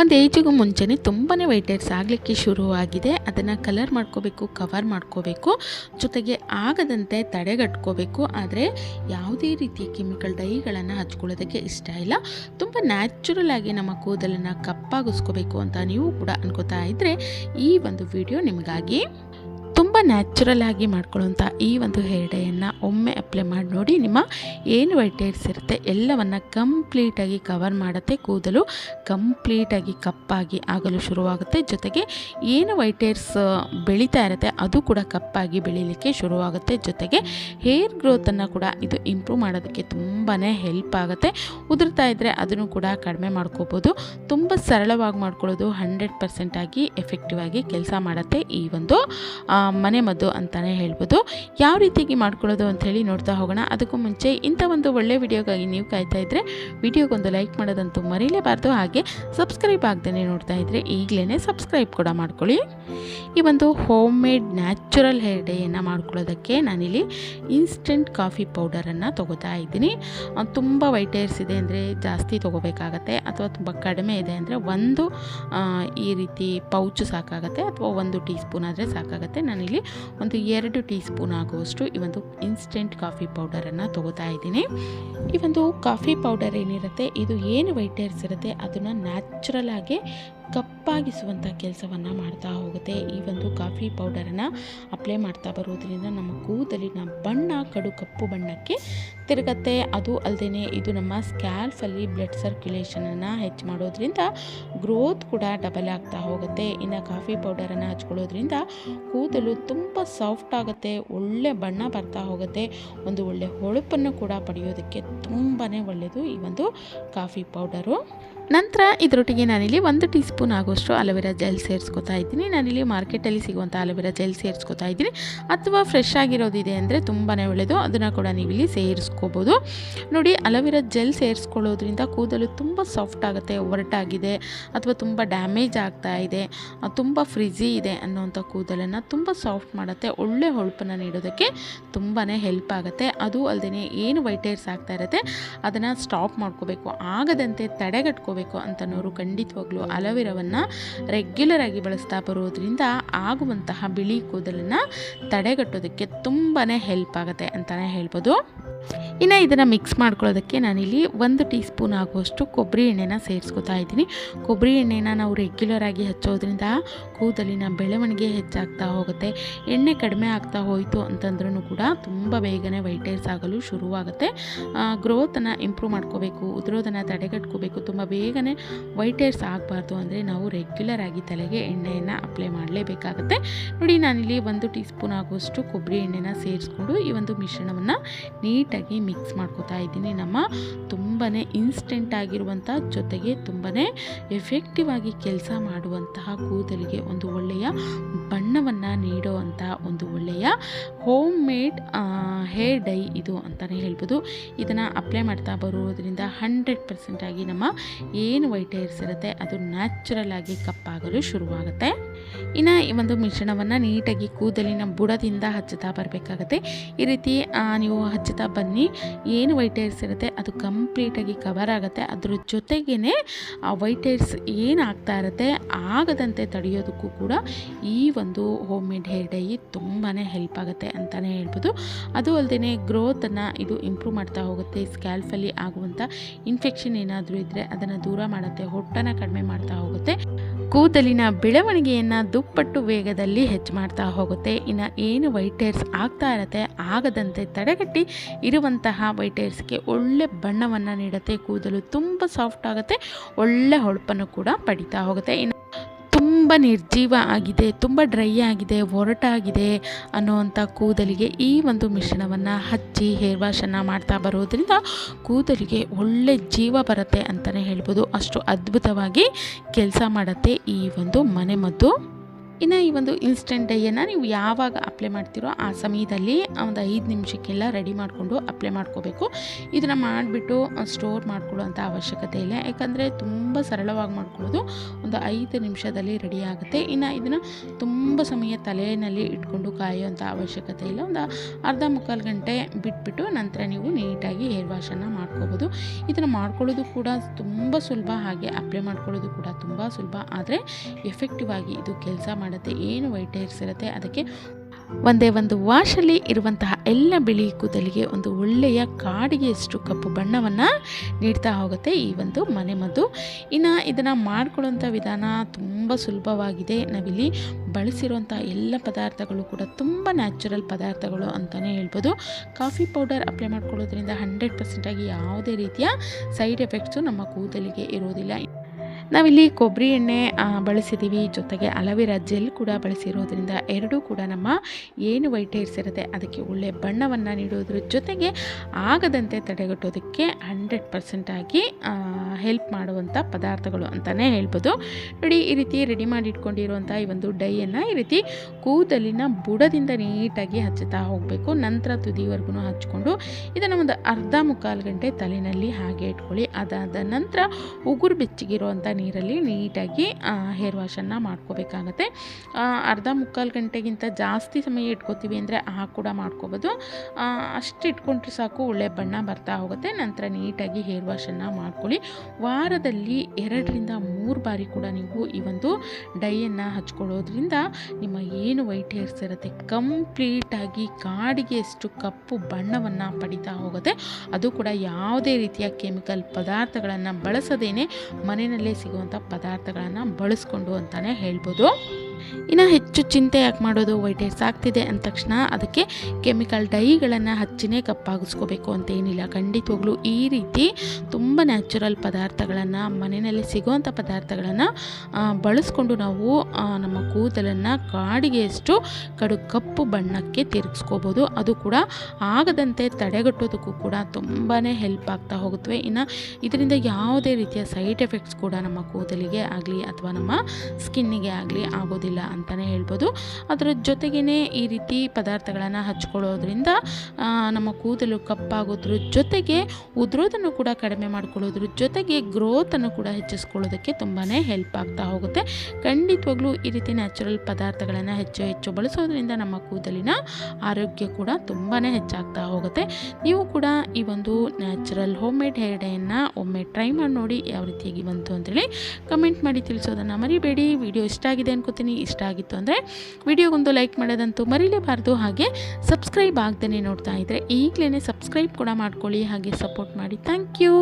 ಒಂದು ಏಜಿಗೂ ಮುಂಚೆನೇ ತುಂಬಾ ವೈಟ್ ಹೇರ್ಸ್ ಆಗಲಿಕ್ಕೆ ಶುರುವಾಗಿದೆ. ಅದನ್ನು ಕಲರ್ ಮಾಡ್ಕೋಬೇಕು ಕವರ್ ಮಾಡ್ಕೋಬೇಕು. ಜೊತೆಗೆ ಆಗದಂತೆ ತಡೆಗಟ್ಕೋಬೇಕು. ಆದರೆ ಯಾವುದೇ ರೀತಿಯ ಕೆಮಿಕಲ್ ಡೈಗಳನ್ನು ಹಚ್ಕೊಳ್ಳೋದಕ್ಕೆ ಇಷ್ಟ ಇಲ್ಲ. ತುಂಬ ನ್ಯಾಚುರಲ್ ಆಗಿ ನಮ್ಮ ಕೂದಲನ್ನು ಕಪ್ಪಾಗಿಸ್ಕೋಬೇಕು ಅಂತ ನೀವು ಕೂಡ ಅನ್ಕೋತಾ ಇದ್ದರೆ ಈ ಒಂದು ವಿಡಿಯೋ ನಿಮಗಾಗಿ ತುಂಬ ನ್ಯಾಚುರಲ್ ಆಗಿ ಮಾಡ್ಕೊಳ್ಳುವಂಥ ಈ ಒಂದು ಹೇರ್ ಡೇಯನ್ನು ಒಮ್ಮೆ ಅಪ್ಲೈ ಮಾಡಿ ನೋಡಿ, ನಿಮ್ಮ ಏನು ವೈಟ್ ಇರುತ್ತೆ ಎಲ್ಲವನ್ನು ಕಂಪ್ಲೀಟಾಗಿ ಕವರ್ ಮಾಡುತ್ತೆ, ಕೂದಲು ಕಂಪ್ಲೀಟಾಗಿ ಕಪ್ಪಾಗಿ ಆಗಲು ಶುರುವಾಗುತ್ತೆ. ಜೊತೆಗೆ ಏನು ವೈಟ್ ಹೇರ್ಸ್ ಬೆಳೀತಾ ಇರುತ್ತೆ ಅದು ಕೂಡ ಕಪ್ಪಾಗಿ ಬೆಳೀಲಿಕ್ಕೆ ಶುರುವಾಗುತ್ತೆ. ಜೊತೆಗೆ ಹೇರ್ ಗ್ರೋತನ್ನು ಕೂಡ ಇದು ಇಂಪ್ರೂವ್ ಮಾಡೋದಕ್ಕೆ ತುಂಬಾ ಹೆಲ್ಪ್ ಆಗುತ್ತೆ. ಉದುರ್ತಾ ಇದ್ದರೆ ಅದನ್ನು ಕೂಡ ಕಡಿಮೆ ಮಾಡ್ಕೋಬೋದು. ತುಂಬ ಸರಳವಾಗಿ ಮಾಡ್ಕೊಳ್ಳೋದು ಹಂಡ್ರೆಡ್ ಪರ್ಸೆಂಟಾಗಿ ಎಫೆಕ್ಟಿವ್ ಆಗಿ ಕೆಲಸ ಮಾಡುತ್ತೆ ಈ ಒಂದು ಮನೆ ಮದ್ದು ಅಂತಲೇ ಹೇಳ್ಬೋದು. ಯಾವ ರೀತಿಯಾಗಿ ಮಾಡ್ಕೊಳ್ಳೋದು ಅಂತ ಹೇಳಿ ನೋಡ್ತಾ ಹೋಗೋಣ. ಅದಕ್ಕೂ ಮುಂಚೆ ಇಂಥ ಒಂದು ಒಳ್ಳೆ ವಿಡಿಯೋಗಾಗಿ ನೀವು ಕಾಯ್ತಾ ಇದ್ದರೆ ವಿಡಿಯೋಗೊಂದು ಲೈಕ್ ಮಾಡೋದಂತೂ ಮರೀಲೇಬಾರ್ದು. ಹಾಗೆ ಸಬ್ಸ್ಕ್ರೈಬ್ ಆಗದೇ ನೋಡ್ತಾ ಇದ್ದರೆ ಈಗಲೇ ಸಬ್ಸ್ಕ್ರೈಬ್ ಕೂಡ ಮಾಡ್ಕೊಳ್ಳಿ. ಈ ಒಂದು ಹೋಮ್ ಮೇಡ್ ನ್ಯಾಚುರಲ್ ಹೇರ್ ಡೇಯನ್ನು ಮಾಡ್ಕೊಳ್ಳೋದಕ್ಕೆ ನಾನಿಲ್ಲಿ ಇನ್ಸ್ಟೆಂಟ್ ಕಾಫಿ ಪೌಡರನ್ನು ತೊಗೋತಾ ಇದ್ದೀನಿ. ತುಂಬ ವೈಟ್ ಹೇರ್ಸ್ ಇದೆ ಅಂದರೆ ಜಾಸ್ತಿ ತೊಗೋಬೇಕಾಗತ್ತೆ ಅಥವಾ ತುಂಬ ಕಡಿಮೆ ಇದೆ ಅಂದರೆ ಒಂದು ಈ ರೀತಿ ಪೌಚ್ ಸಾಕಾಗುತ್ತೆ ಅಥವಾ ಒಂದು ಟೀ ಸ್ಪೂನ್ ಆದರೆ ಸಾಕಾಗುತ್ತೆ. ನಾನಿಲ್ಲಿ ಒಂದು ಎರಡು ಟೀ ಸ್ಪೂನ್ ಆಗುವಷ್ಟು ಈ ಒಂದು ಇನ್ಸ್ಟೆಂಟ್ ಕಾಫಿ ಪೌಡರನ್ನು ತೊಗೋತಾ ಇದ್ದೀನಿ. ಈ ಒಂದು ಕಾಫಿ ಪೌಡರ್ ಏನಿರುತ್ತೆ, ಇದು ಏನು ವೈಟ್ ಇರುತ್ತೆ, ಅದನ್ನು ನ್ಯಾಚುರಲ್ ಆಗಿ ಕಪ್ಪಾಗಿಸುವಂಥ ಕೆಲಸವನ್ನು ಮಾಡ್ತಾ ಹೋಗುತ್ತೆ. ಈ ಒಂದು ಕಾಫಿ ಪೌಡರನ್ನು ಅಪ್ಲೈ ಮಾಡ್ತಾ ಬರೋದ್ರಿಂದ ನಮ್ಮ ಕೂದಲಿನ ಬಣ್ಣ, ಕಡು ಕಪ್ಪು ಬಣ್ಣಕ್ಕೆ ತಿರುಗತ್ತೆ. ಅದು ಅಲ್ಲದೆ ಇದು ನಮ್ಮ ಸ್ಕ್ಯಾಲ್ಫಲ್ಲಿ ಬ್ಲಡ್ ಸರ್ಕ್ಯುಲೇಷನನ್ನು ಹೆಚ್ಚು ಮಾಡೋದ್ರಿಂದ ಗ್ರೋತ್ ಕೂಡ ಡಬಲ್ ಆಗ್ತಾ ಹೋಗುತ್ತೆ. ಇನ್ನು ಕಾಫಿ ಪೌಡರನ್ನು ಹಚ್ಕೊಳ್ಳೋದ್ರಿಂದ ಕೂದಲು ತುಂಬ ಸಾಫ್ಟ್ ಆಗುತ್ತೆ, ಒಳ್ಳೆ ಬಣ್ಣ ಬರ್ತಾ ಹೋಗುತ್ತೆ. ಒಂದು ಒಳ್ಳೆ ಹೊಳಪನ್ನು ಕೂಡ ಪಡೆಯೋದಕ್ಕೆ ತುಂಬಾ ಒಳ್ಳೆಯದು ಈ ಒಂದು ಕಾಫಿ ಪೌಡರು. ನಂತರ ಇದರೊಟ್ಟಿಗೆ ನಾನಿಲ್ಲಿ ಒಂದು ಟೀ ಸ್ಪೂನ್ ಆಗೋಷ್ಟು ಅಲೋವೆರಾ ಜೆಲ್ ಸೇರಿಸ್ಕೊತಾ ಇದ್ದೀನಿ. ನಾನಿಲ್ಲಿ ಮಾರ್ಕೆಟಲ್ಲಿ ಸಿಗುವಂಥ ಅಲೋವೆರಾ ಜೆಲ್ ಸೇರಿಸ್ಕೊತಾ ಇದ್ದೀನಿ. ಅಥವಾ ಫ್ರೆಶ್ ಆಗಿರೋದಿದೆ ಅಂದರೆ ತುಂಬಾ ಒಳ್ಳೆಯದು ಅದನ್ನು ಕೂಡ ನೀವಿಲ್ಲಿ ಸೇರಿಸ್ಕೋಬೋದು. ನೋಡಿ, ಅಲೋವೆರಾ ಜೆಲ್ ಸೇರಿಸ್ಕೊಳ್ಳೋದ್ರಿಂದ ಕೂದಲು ತುಂಬ ಸಾಫ್ಟ್ ಆಗುತ್ತೆ, ಒರಟಾಗಿದೆ, ಅಥವಾ ತುಂಬ ಡ್ಯಾಮೇಜ್ ಆಗ್ತಾ ಇದೆ, ತುಂಬ ಫ್ರಿಜಿ ಇದೆ ಅನ್ನೋವಂಥ ಕೂದಲನ್ನು ತುಂಬ ಸಾಫ್ಟ್ ಮಾಡುತ್ತೆ. ಒಳ್ಳೆ ಹೊಳಪನ್ನು ನೀಡೋದಕ್ಕೆ ತುಂಬಾ ಹೆಲ್ಪ್ ಆಗುತ್ತೆ. ಅದು ಅಲ್ಲದೆ ಏನು ವೈಟ್ ಹೇರ್ಸ್ ಆಗ್ತಾ ಇರುತ್ತೆ, ಅದನ್ನು ಸ್ಟಾಪ್ ಮಾಡ್ಕೋಬೇಕು. ಆಗದಂತೆ ತಡೆಗಟ್ಕೋಬೇಕು ಅಂತನೋರು ಖಂಡಿತವಾಗ್ಲೂ ಅಲೋವೆರಾವನ್ನು ರೆಗ್ಯುಲರ್ ಆಗಿ ಬಳಸ್ತಾ ಬರೋದ್ರಿಂದ ಆಗುವಂತಹ ಬಿಳಿ ಕೂದಲನ್ನು ತಡೆಗಟ್ಟೋದಕ್ಕೆ ತುಂಬಾ ಹೆಲ್ಪ್ ಆಗುತ್ತೆ ಅಂತಲೇ ಹೇಳ್ಬೋದು. ಇನ್ನು ಇದನ್ನು ಮಿಕ್ಸ್ ಮಾಡ್ಕೊಳ್ಳೋದಕ್ಕೆ ನಾನಿಲ್ಲಿ ಒಂದು ಟೀ ಸ್ಪೂನ್ ಆಗುವಷ್ಟು ಕೊಬ್ಬರಿ ಎಣ್ಣೆನ ಸೇರಿಸ್ಕೊತಾ ಇದ್ದೀನಿ. ಕೊಬ್ಬರಿ ಎಣ್ಣೆನ ನಾವು ರೆಗ್ಯುಲರ್ ಆಗಿ ಹಚ್ಚೋದ್ರಿಂದ ಕೂದಲಿನ ಬೆಳವಣಿಗೆ ಹೆಚ್ಚಾಗ್ತಾ ಹೋಗುತ್ತೆ. ಎಣ್ಣೆ ಕಡಿಮೆ ಆಗ್ತಾ ಹೋಯಿತು ಅಂತಂದ್ರೂ ಕೂಡ ತುಂಬ ಬೇಗನೆ ವೈಟ್ ಆಗಲು ಶುರುವಾಗುತ್ತೆ. ಗ್ರೋತನ್ನು ಇಂಪ್ರೂವ್ ಮಾಡ್ಕೋಬೇಕು, ಉದ್ರೋದನ್ನು ತಡೆಗಟ್ಕೋಬೇಕು, ತುಂಬ ಬೇಗನೆ ವೈಟ್ ಆಗಬಾರ್ದು ಅಂದರೆ ನಾವು ರೆಗ್ಯುಲರ್ ಆಗಿ ತಲೆಗೆ ಎಣ್ಣೆಯನ್ನು ಅಪ್ಲೈ ಮಾಡಲೇಬೇಕಾಗುತ್ತೆ. ನೋಡಿ, ನಾನಿಲ್ಲಿ ಒಂದು ಟೀ ಸ್ಪೂನ್ ಆಗುವಷ್ಟು ಕೊಬ್ಬರಿ ಎಣ್ಣೆನ ಸೇರಿಸ್ಕೊಂಡು ಈ ಒಂದು ಮಿಶ್ರಣವನ್ನು ನೀಟಾಗಿ ಮಿಕ್ಸ್ ಮಾಡ್ಕೋತಾ ಇದ್ದೀನಿ. ನಮ್ಮ ತುಂಬಾ ಇನ್ಸ್ಟೆಂಟ್ ಆಗಿರುವಂಥ ಜೊತೆಗೆ ತುಂಬಾ ಎಫೆಕ್ಟಿವ್ ಆಗಿ ಕೆಲಸ ಮಾಡುವಂತಹ ಕೂದಲಿಗೆ ಒಂದು ಒಳ್ಳೆಯ ಬಣ್ಣವನ್ನು ನೀಡುವಂಥ ಒಂದು ಒಳ್ಳೆಯ ಹೋಮ್ ಮೇಡ್ ಹೇರ್ ಡೈ ಇದು ಅಂತಲೇ ಹೇಳ್ಬೋದು. ಇದನ್ನು ಅಪ್ಲೈ ಮಾಡ್ತಾ ಬರೋದ್ರಿಂದ ಹಂಡ್ರೆಡ್ ಪರ್ಸೆಂಟಾಗಿ ನಮ್ಮ ಏನು ವೈಟ್ ಹೇರ್ಸ್ ಇರುತ್ತೆ ಅದು ನ್ಯಾಚುರಲ್ ಆಗಿ ಕಪ್ಪಾಗಲು ಶುರುವಾಗುತ್ತೆ. ಇನ್ನು ಈ ಒಂದು ಮಿಶ್ರಣವನ್ನು ನೀಟಾಗಿ ಕೂದಲಿನ ಬುಡದಿಂದ ಹಚ್ಚುತ್ತಾ ಬರಬೇಕಾಗತ್ತೆ. ಈ ರೀತಿ ನೀವು ಹಚ್ಚುತ್ತಾ ಬನ್ನಿ. ಏನು ವೈಟ್ ಹೇರ್ಸ್ ಇರುತ್ತೆ, ಅದು ಕಂಪ್ಲೀಟಾಗಿ ಕವರ್ ಆಗುತ್ತೆ. ಅದ್ರ ಜೊತೆಗೇ ಆ ವೈಟ್ ಹೇರ್ಸ್ ಏನು ಆಗ್ತಾ ಇರುತ್ತೆ, ಆಗದಂತೆ ತಡೆಯೋದಕ್ಕೂ ಕೂಡ ಈ ಒಂದು ಹೋಮ್ ಮೇಡ್ ಹೇರ್ ಡೈ ತುಂಬಾ ಹೆಲ್ಪ್ ಆಗುತ್ತೆ ಅಂತಲೇ ಹೇಳ್ಬೋದು. ಅದು ಅಲ್ಲದೆ ಗ್ರೋತನ್ನು ಇದು ಇಂಪ್ರೂವ್ ಮಾಡ್ತಾ ಹೋಗುತ್ತೆ. ಸ್ಕ್ಯಾಲ್ಫಲ್ಲಿ ಆಗುವಂಥ ಇನ್ಫೆಕ್ಷನ್ ಏನಾದರೂ ಇದ್ದರೆ ಅದನ್ನು ದೂರ ಮಾಡುತ್ತೆ, ಹೊಟ್ಟನ್ನು ಕಡಿಮೆ ಮಾಡ್ತಾ ಹೋಗುತ್ತೆ. ಕೂದಲಿನ ಬೆಳವಣಿಗೆಯನ್ನು ದುಪ್ಪಟ್ಟು ವೇಗದಲ್ಲಿ ಹೆಚ್ಚು ಮಾಡ್ತಾ ಹೋಗುತ್ತೆ. ಇನ್ನು ಏನು ವೈಟ್ ಹೇರ್ಸ್ ಆಗ್ತಾ ಇರತ್ತೆ, ಆಗದಂತೆ ತಡೆಗಟ್ಟಿ ಇರುವಂತಹ ವೈಟ್ ಹೇರ್ಸ್ಗೆ ಒಳ್ಳೆ ಬಣ್ಣವನ್ನು ನೀಡುತ್ತೆ. ಕೂದಲು ತುಂಬ ಸಾಫ್ಟ್ ಆಗುತ್ತೆ, ಒಳ್ಳೆ ಹೊಳಪನ್ನು ಕೂಡ ಪಡಿತಾ ಹೋಗುತ್ತೆ. ಇನ್ನು ನಿರ್ಜೀವ ಆಗಿದೆ, ತುಂಬ ಡ್ರೈ ಆಗಿದೆ ಒರಟಾಗಿದೆ ಅನ್ನೋವಂಥ ಕೂದಲಿಗೆ ಈ ಒಂದು ಮಿಶ್ರಣವನ್ನು ಹಚ್ಚಿ ಹೇರ್ ವಾಶನ್ನು ಮಾಡ್ತಾ ಬರೋದ್ರಿಂದ ಕೂದಲಿಗೆ ಒಳ್ಳೆ ಜೀವ ಬರುತ್ತೆ ಅಂತಲೇ ಹೇಳ್ಬೋದು. ಅಷ್ಟು ಅದ್ಭುತವಾಗಿ ಕೆಲಸ ಮಾಡುತ್ತೆ ಈ ಒಂದು ಮನೆಮದ್ದು ಇನ್ನು ಈ ಒಂದು ಇನ್ಸ್ಟೆಂಟ್ ಡೈಯನ್ನು ನೀವು ಯಾವಾಗ ಅಪ್ಲೈ ಮಾಡ್ತೀರೋ ಆ ಸಮಯದಲ್ಲಿ ಒಂದು ಐದು ನಿಮಿಷಕ್ಕೆಲ್ಲ ರೆಡಿ ಮಾಡಿಕೊಂಡು ಅಪ್ಲೈ ಮಾಡ್ಕೋಬೇಕು. ಇದನ್ನು ಮಾಡಿಬಿಟ್ಟು ಸ್ಟೋರ್ ಮಾಡ್ಕೊಳ್ಳೋಂಥ ಅವಶ್ಯಕತೆ ಇಲ್ಲ. ಯಾಕಂದರೆ ತುಂಬ ಸರಳವಾಗಿ ಮಾಡ್ಕೊಳ್ಳೋದು. ಒಂದು ಐದು ನಿಮಿಷದಲ್ಲಿ ರೆಡಿ ಆಗುತ್ತೆ. ಇನ್ನು ಇದನ್ನು ತುಂಬ ಸಮಯ ತಲೆಯಲ್ಲಿ ಇಟ್ಕೊಂಡು ಕಾಯುವಂಥ ಅವಶ್ಯಕತೆ ಇಲ್ಲ. ಒಂದು ಅರ್ಧ ಮುಕ್ಕಾಲು ಗಂಟೆ ಬಿಟ್ಬಿಟ್ಟು ನಂತರ ನೀವು ನೀಟಾಗಿ ಹೇರ್ ವಾಶನ್ನು ಮಾಡ್ಕೋಬೋದು. ಇದನ್ನು ಮಾಡ್ಕೊಳ್ಳೋದು ಕೂಡ ತುಂಬ ಸುಲಭ. ಹಾಗೆ ಅಪ್ಲೈ ಮಾಡ್ಕೊಳ್ಳೋದು ಕೂಡ ತುಂಬ ಸುಲಭ. ಆದರೆ ಎಫೆಕ್ಟಿವ್ ಆಗಿ ಇದು ಕೆಲಸ ಮಾಡುತ್ತೆ. ಏನು ವೈಟ್ ಹೇರ್ಸ್ ಇರುತ್ತೆ, ಅದಕ್ಕೆ ಒಂದೇ ಒಂದು ವಾಶಲ್ಲಿ ಇರುವಂತಹ ಎಲ್ಲ ಬಿಳಿ ಕೂದಲಿಗೆ ಒಂದು ಒಳ್ಳೆಯ ಕಾಡಿಗೆಯಷ್ಟು ಕಪ್ಪು ಬಣ್ಣವನ್ನು ನೀಡ್ತಾ ಹೋಗುತ್ತೆ ಈ ಒಂದು ಮನೆಮದ್ದು ಇನ್ನು ಇದನ್ನು ಮಾಡ್ಕೊಳ್ಳೋಂಥ ವಿಧಾನ ತುಂಬ ಸುಲಭವಾಗಿದೆ. ನಾವಿಲ್ಲಿ ಬಳಸಿರುವಂಥ ಎಲ್ಲ ಪದಾರ್ಥಗಳು ಕೂಡ ತುಂಬ ನ್ಯಾಚುರಲ್ ಪದಾರ್ಥಗಳು ಅಂತಲೇ ಹೇಳ್ಬೋದು. ಕಾಫಿ ಪೌಡರ್ ಅಪ್ಲೈ ಮಾಡ್ಕೊಳ್ಳೋದ್ರಿಂದ ಹಂಡ್ರೆಡ್ ಪರ್ಸೆಂಟಾಗಿ ಯಾವುದೇ ರೀತಿಯ ಸೈಡ್ ಎಫೆಕ್ಟ್ಸು ನಮ್ಮ ಕೂದಲಿಗೆ ಇರೋದಿಲ್ಲ ನಾವಿಲ್ಲಿ ಕೊಬ್ಬರಿ ಎಣ್ಣೆ ಬಳಸಿದ್ದೀವಿ ಜೊತೆಗೆ ಅಲವೀರಾ ಜೆಲ್ ಕೂಡ ಬಳಸಿರೋದ್ರಿಂದ ಎರಡೂ ಕೂಡ ನಮ್ಮ ಏನು ವೈಟ್ ಹೇರ್ಸ್ ಇರುತ್ತೆ, ಅದಕ್ಕೆ ಒಳ್ಳೆ ಬಣ್ಣವನ್ನು ನೀಡೋದ್ರ ಜೊತೆಗೆ ಆಗದಂತೆ ತಡೆಗಟ್ಟೋದಕ್ಕೆ ಹಂಡ್ರೆಡ್ ಪರ್ಸೆಂಟಾಗಿ ಹೆಲ್ಪ್ ಮಾಡುವಂಥ ಪದಾರ್ಥಗಳು ಅಂತಲೇ ಹೇಳ್ಬೋದು. ನೋಡಿ, ಈ ರೀತಿ ರೆಡಿ ಮಾಡಿ ಇಟ್ಕೊಂಡಿರುವಂಥ ಈ ಒಂದು ಡೈಯನ್ನು ಈ ರೀತಿ ಕೂದಲಿನ ಬುಡದಿಂದ ನೀಟಾಗಿ ಹಚ್ಚುತ್ತಾ ಹೋಗಬೇಕು. ನಂತರ ತುದಿವರೆಗೂ ಹಚ್ಕೊಂಡು ಇದನ್ನು ಒಂದು ಅರ್ಧ ಮುಕ್ಕಾಲು ಗಂಟೆ ತಲೆಯಲ್ಲಿ ಹಾಗೆ ಇಟ್ಕೊಳ್ಳಿ. ಅದಾದ ನಂತರ ಉಗುರು ಬೆಚ್ಚಗಿರುವಂಥ ನೀರಲ್ಲಿ ನೀಟಾಗಿ ಹೇರ್ ವಾಶನ್ನು ಮಾಡ್ಕೋಬೇಕಾಗತ್ತೆ. ಅರ್ಧ ಮುಕ್ಕಾಲು ಗಂಟೆಗಿಂತ ಜಾಸ್ತಿ ಸಮಯ ಇಟ್ಕೋತೀವಿ ಅಂದರೆ ಆ ಕೂಡ ಮಾಡ್ಕೋಬೋದು. ಅಷ್ಟು ಇಟ್ಕೊಂಡ್ರೆ ಸಾಕು, ಒಳ್ಳೆ ಬಣ್ಣ ಬರ್ತಾ ಹೋಗುತ್ತೆ. ನಂತರ ನೀಟಾಗಿ ಹೇರ್ ವಾಶನ್ನು ಮಾಡ್ಕೊಳ್ಳಿ. ವಾರದಲ್ಲಿ ಎರಡರಿಂದ ಮೂರು ಬಾರಿ ಕೂಡ ನೀವು ಈ ಒಂದು ಡೈಯನ್ನು ಹಚ್ಕೊಳ್ಳೋದ್ರಿಂದ ನಿಮ್ಮ ಏನು ವೈಟ್ ಹೇರ್ಸ್ ಇರುತ್ತೆ, ಕಂಪ್ಲೀಟಾಗಿ ಕಾಡಿಗೆ ಎಷ್ಟು ಕಪ್ಪು ಬಣ್ಣವನ್ನು ಪಡಿತಾ ಹೋಗುತ್ತೆ, ಅದು ಕೂಡ ಯಾವುದೇ ರೀತಿಯ ಕೆಮಿಕಲ್ ಪದಾರ್ಥಗಳನ್ನು ಬಳಸದೇನೆ ಮನೆಯಲ್ಲೇ ಸಿಗುವಂಥ ಪದಾರ್ಥಗಳನ್ನು ಬಳಸ್ಕೊಂಡು ಅಂತಲೇ ಹೇಳ್ಬೋದು. ಇನ್ನು ಹೆಚ್ಚು ಚಿಂತೆ ಯಾಕೆ ಮಾಡೋದು ವೈಟ್ ಆಗ್ತಿದೆ ಅಂದ ತಕ್ಷಣ ಅದಕ್ಕೆ ಕೆಮಿಕಲ್ ಡೈಗಳನ್ನು ಹಚ್ಚಿನೇ ಕಪ್ಪಾಗಿಸ್ಕೋಬೇಕು ಅಂತ ಏನಿಲ್ಲ. ಖಂಡಿತವಾಗ್ಲೂ ಈ ರೀತಿ ತುಂಬ ನ್ಯಾಚುರಲ್ ಪದಾರ್ಥಗಳನ್ನು, ಮನೆಯಲ್ಲಿ ಸಿಗುವಂಥ ಪದಾರ್ಥಗಳನ್ನು ಬಳಸ್ಕೊಂಡು ನಾವು ನಮ್ಮ ಕೂದಲನ್ನು ಕಾಡಿಗೆಯಷ್ಟು ಕಡು ಕಪ್ಪು ಬಣ್ಣಕ್ಕೆ ತಿರುಗಿಸ್ಕೋಬೋದು. ಅದು ಕೂಡ ಆಗದಂತೆ ತಡೆಗಟ್ಟೋದಕ್ಕೂ ಕೂಡ ತುಂಬಾ ಹೆಲ್ಪ್ ಆಗ್ತಾ ಹೋಗುತ್ತವೆ ಇನ್ನು ಇದರಿಂದ ಯಾವುದೇ ರೀತಿಯ ಸೈಡ್ ಎಫೆಕ್ಟ್ಸ್ ಕೂಡ ನಮ್ಮ ಕೂದಲಿಗೆ ಆಗಲಿ ಅಥವಾ ನಮ್ಮ ಸ್ಕಿನ್ನಿಗೆ ಆಗಲಿ ಆಗೋದಿಲ್ಲ. ಅಂತಲೇ ಹೇಳ್ಬೋದು. ಅದರ ಜೊತೆಗೇ ಈ ರೀತಿ ಪದಾರ್ಥಗಳನ್ನು ಹಚ್ಕೊಳ್ಳೋದ್ರಿಂದ ನಮ್ಮ ಕೂದಲು ಕಪ್ಪಾಗೋದ್ರ ಜೊತೆಗೆ ಉದುರೋದನ್ನು ಕೂಡ ಕಡಿಮೆ ಮಾಡ್ಕೊಳ್ಳೋದ್ರ ಜೊತೆಗೆ ಗ್ರೋತನ್ನು ಕೂಡ ಹೆಚ್ಚಿಸ್ಕೊಳ್ಳೋದಕ್ಕೆ ತುಂಬಾ ಹೆಲ್ಪ್ ಆಗ್ತಾ ಹೋಗುತ್ತೆ. ಖಂಡಿತವಾಗ್ಲೂ ಈ ರೀತಿ ನ್ಯಾಚುರಲ್ ಪದಾರ್ಥಗಳನ್ನು ಹೆಚ್ಚು ಹೆಚ್ಚು ಬಳಸೋದ್ರಿಂದ ನಮ್ಮ ಕೂದಲಿನ ಆರೋಗ್ಯ ಕೂಡ ತುಂಬಾ ಹೆಚ್ಚಾಗ್ತಾ ಹೋಗುತ್ತೆ. ನೀವು ಕೂಡ ಈ ಒಂದು ನ್ಯಾಚುರಲ್ ಹೋಮ್ ಮೇಡ್ ಹೇರ್ ಡೇಯನ್ನು ಒಮ್ಮೆ ಟ್ರೈ ಮಾಡಿ ನೋಡಿ ಯಾವ ರೀತಿಯಾಗಿ ಬಂತು ಅಂತೇಳಿ ಕಮೆಂಟ್ ಮಾಡಿ ತಿಳಿಸೋದನ್ನು ಮರಿಬೇಡಿ. ವಿಡಿಯೋ ಇಷ್ಟ ಆಗಿದೆ ಅನ್ಕೋತೀನಿ. ಇಷ್ಟ ಆಗಿತ್ತು ಅಂದರೆ ವಿಡಿಯೋಗೊಂದು ಲೈಕ್ ಮಾಡೋದಂತೂ ಮರೀಲೇಬಾರ್ದು. ಹಾಗೆ ಸಬ್ಸ್ಕ್ರೈಬ್ ಆಗ್ದೇ ನೋಡ್ತಾ ಇದ್ದರೆ ಈಗಲೇ ಸಬ್ಸ್ಕ್ರೈಬ್ ಕೂಡ ಮಾಡ್ಕೊಳ್ಳಿ. ಹಾಗೆ ಸಪೋರ್ಟ್ ಮಾಡಿ. Thank you.